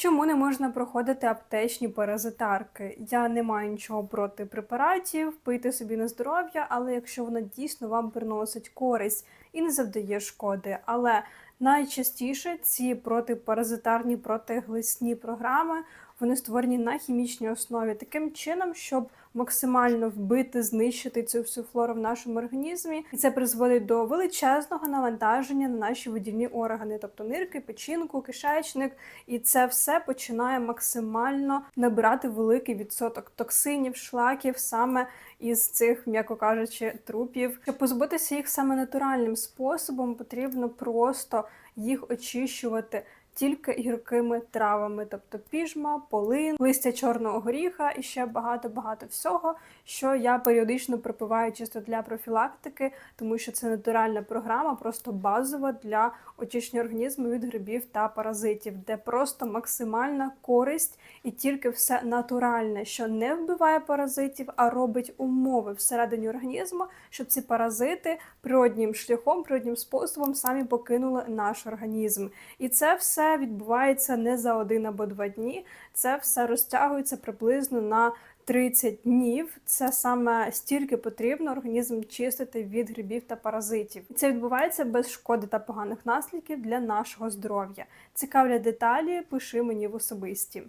Чому не можна проходити аптечні паразитарки? Я не маю нічого проти препаратів, пийте собі на здоров'я, але якщо вона дійсно вам приносить користь і не завдає шкоди. Але найчастіше ці протипаразитарні протиглисні програми вони створені на хімічній основі таким чином, щоб максимально вбити, знищити цю всю флору в нашому організмі, і це призводить до величезного навантаження на наші видільні органи, тобто нирки, печінку, кишечник, і це все починає максимально набирати великий відсоток токсинів, шлаків саме із цих, м'яко кажучи, трупів. Щоб позбутися їх саме натуральним способом, потрібно просто їх очищувати тільки гіркими травами, тобто піжма, полин, листя чорного горіха і ще багато-багато всього, що я періодично припиваю чисто для профілактики, тому що це натуральна програма, просто базова для очищення організму від грибів та паразитів, де просто максимальна користь і тільки все натуральне, що не вбиває паразитів, а робить умови всередині організму, щоб ці паразити природнім шляхом, природнім способом самі покинули наш організм. І це все відбувається не за один або два дні. Це все розтягується приблизно на 30 днів. Це саме стільки потрібно організм чистити від грибів та паразитів. Це відбувається без шкоди та поганих наслідків для нашого здоров'я. Цікаві деталі, пиши мені в особисті.